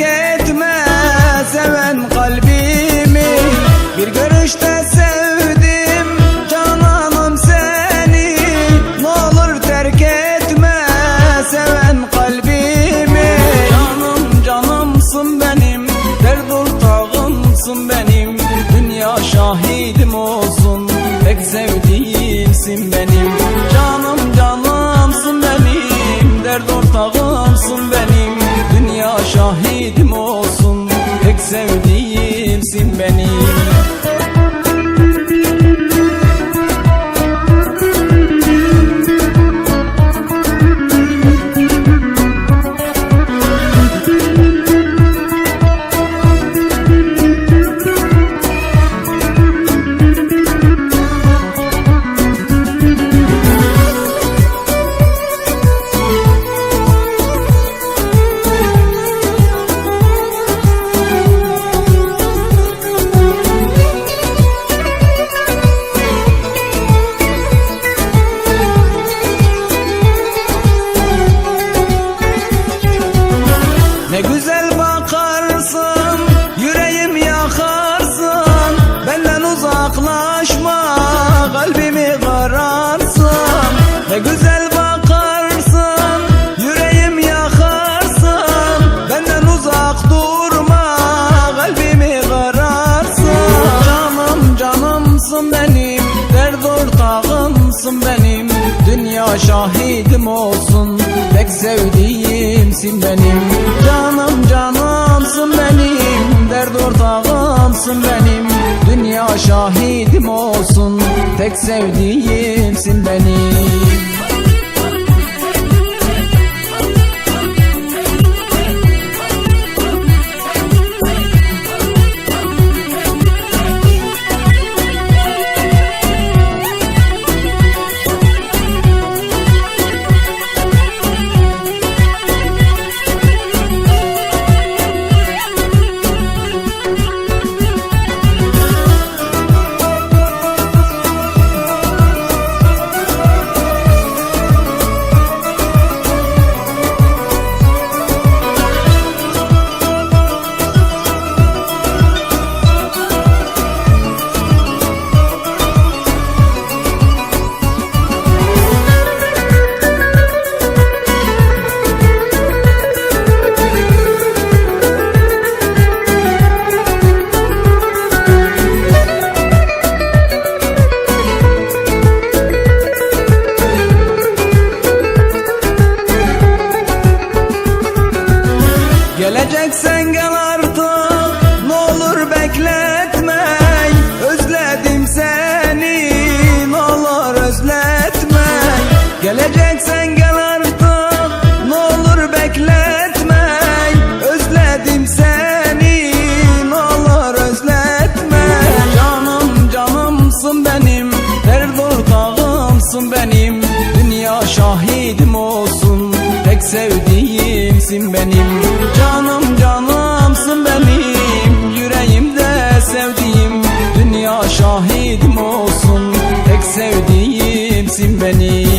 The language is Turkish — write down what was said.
Okay. Güzel bakarsın, yüreğim yakarsın. Benden uzak durma, kalbimi kararsın. Canım canımsın benim, dert ortağımsın benim. Dünya şahidim olsun, tek sevdiğimsin benim. Canım canımsın benim, dert ortağımsın benim. Dünya şahidim olsun, tek sevdiğimsin benim Dünya